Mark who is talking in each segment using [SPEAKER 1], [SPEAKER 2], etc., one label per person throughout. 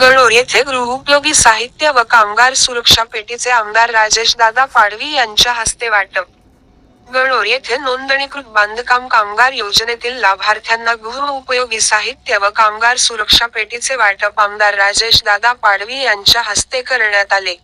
[SPEAKER 1] गणोर येथे गृहोपयोगी साहित्य व कामगार सुरक्षा पेटीचे आमदार राजेश दादा पाडवी यांच्या हस्ते वाटप. गणोर येथे नोंदणीकृत बांधकाम कामगार योजनेतील लाभार्थ्यांना गृहउपयोगी साहित्य व कामगार सुरक्षा पेटीचे वाटप आमदार राजेश दादा पाडवी यांच्या हस्ते करण्यात आले.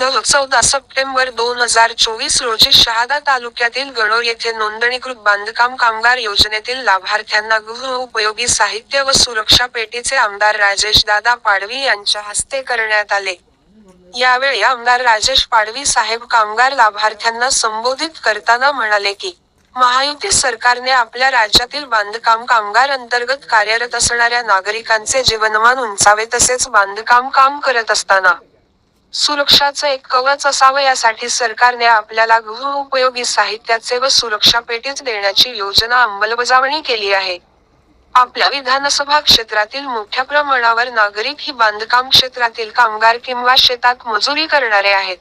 [SPEAKER 1] चौदा सप्टेंबर दोन हजार चोवीस रोजी शहादा तालुक्यातील गणोर येथे नोंदणीकृत बांधकाम कामगार योजनेतील लाभार्थ्यांना गृह उपयोगी साहित्य व सुरक्षा पेटीचे आमदार राजेश दादा पाडवी यांच्या हस्ते करण्यात आले. यावेळी आमदार राजेश पाडवी साहेब कामगार लाभार्थ्यांना संबोधित करताना म्हणाले की, महायुती सरकारने आपल्या राज्यातील बांधकाम कामगार अंतर्गत कार्यरत असणाऱ्या नागरिकांचे जीवनमान उंचावे तसेच बांधकाम काम करत असताना सुरक्षाचं एक कवच असावं यासाठी सरकारने आपल्याला गृहउपयोगी साहित्याचे व सुरक्षा पेटीच देण्याची योजना अंमलबजावणी केली आहे. आपल्या विधानसभा क्षेत्रातील मोठ्या प्रमाणावर नागरिक ही बांधकाम क्षेत्रातील कामगार किंवा शेतात मजुरी करणारे आहेत.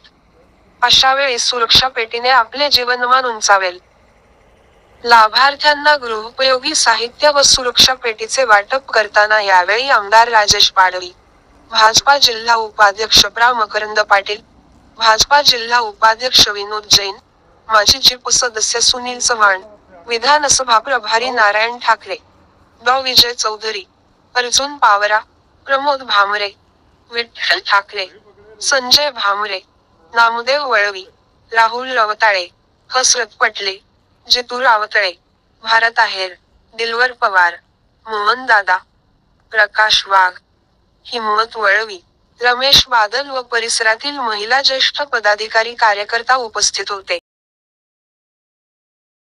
[SPEAKER 1] अशावेळी सुरक्षा पेटीने आपले जीवनमान उंचावेल. लाभार्थ्यांना गृहोपयोगी साहित्य व सुरक्षा पेटीचे वाटप करताना यावेळी आमदार राजेश पाडवी, भाजपा जिल्हा उपाध्यक्ष प्रा मकरंद पाटील, भाजपा जिल्हा उपाध्यक्ष विनोद जैन, माजी जिप सदस्य सुनील चव्हाण, विधानसभा प्रभारी नारायण ठाकरे, डॉ. विजय चौधरी, अर्जुन पावरा, प्रमोद भामरे, विठ्ठल ठाकरे, संजय भामरे, नामदेव वळवी, राहुल रवताळे, हसरत पटले, जितू रावतळे, भारत आहेर, दिलवर पवार, मोहन दादा, प्रकाश वाघ, हिम्मत वळवी, रमेश बादल व परिसरातील महिला ज्येष्ठ पदाधिकारी कार्यकर्ता उपस्थित होते.